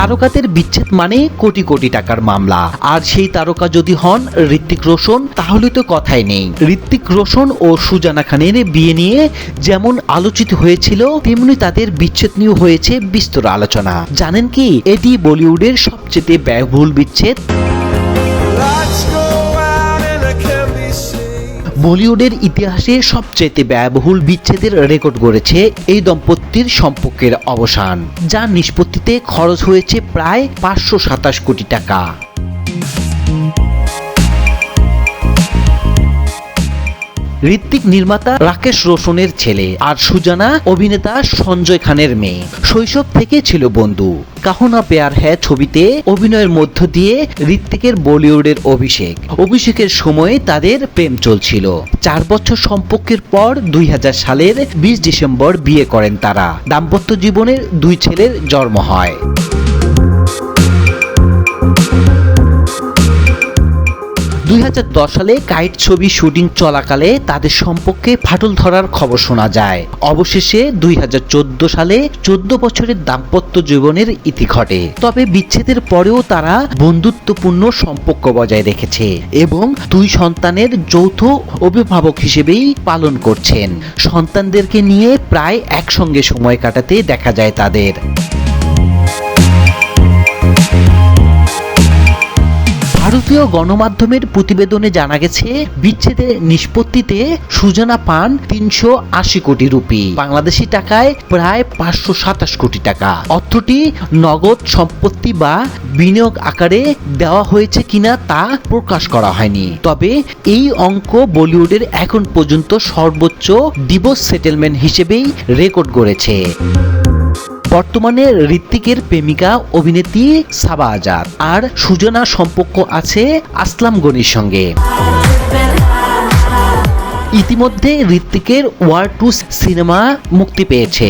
তারকাদের বিচ্ছেদ মানে কোটি কোটি টাকার মামলা। আর সেই তারকা যদি হন ঋত্বিক রোশন, তাহলে তো কথাই নেই। ঋত্বিক রোশন ও সুজানা খানের বিয়ে নিয়ে যেমন আলোচিত হয়েছিল, তেমনি তাদের বিচ্ছেদ নিয়েও হয়েছে বিস্তর আলোচনা। জানেন কি, এটি বলিউডের সবচেয়ে ব্যয়বহুল বিচ্ছেদ? বলিউডের ইতিহাসে সবচেয়ে ব্যয়বহুল বিচ্ছেদের রেকর্ড গড়েছে এই দম্পতির সম্পর্কের অবসান, যার নিষ্পত্তিতে খরচ হয়েছে প্রায় পাঁচশো সাতাশ কোটি টাকা। ঋত্বিক নির্মাতা রাকেশ রোশনের ছেলে আর সুজানা অভিনেতা সঞ্জয় খানের মেয়ে। শৈশব থেকে ছিল বন্ধু। কাহনা পেয়ার হ্যাঁ ছবিতে অভিনয়ের মধ্য দিয়ে ঋত্বিকের বলিউডের অভিষেক। অভিষেকের সময়ে তাদের প্রেম চলছিল। চার বছর সম্পর্কের পর দুই হাজার সালের বিশ ডিসেম্বর বিয়ে করেন তারা। দাম্পত্য জীবনের দুই ছেলের জন্ম হয়। দুই হাজার দশ সালে কাইট ছবি শুটিং চলাকালে তাদের সম্পর্কে ফাটল ধরার খবর শোনা যায়। অবশেষে দুই হাজার চোদ্দ সালে চোদ্দ বছরের দাম্পত্য জীবনের ইতি ঘটে। তবে বিচ্ছেদের পরেও তারা বন্ধুত্বপূর্ণ সম্পর্ক বজায় রেখেছে এবং দুই সন্তানের যৌথ অভিভাবক হিসেবেই পালন করছেন। সন্তানদেরকে নিয়ে প্রায় একসঙ্গে সময় কাটাতে দেখা যায় তাদের। ভারতীয় গণমাধ্যমের প্রতিবেদনে জানা গেছে, বিচ্ছেদের নিষ্পত্তিতে সুজনা পান তিনশো আশি কোটি রুপি, বাংলাদেশি টাকায় প্রায় পাঁচশো সাতাশ কোটি টাকা। অর্থটি নগদ সম্পত্তি বা বিনিয়োগ আকারে দেওয়া হয়েছে কিনা তা প্রকাশ করা হয়নি। তবে এই অঙ্ক বলিউডের এখন পর্যন্ত সর্বোচ্চ ডিভোর্স সেটেলমেন্ট হিসেবেই রেকর্ড গড়েছে। বর্তমানে ঋত্বিকের প্রেমিকা অভিনেত্রী সাবা আজাদ আর সুজনা সম্পর্ক আছে আসলাম গনির সঙ্গে। ইতিমধ্যে ঋত্বিকের ওয়ার টু সিনেমা মুক্তি পেয়েছে।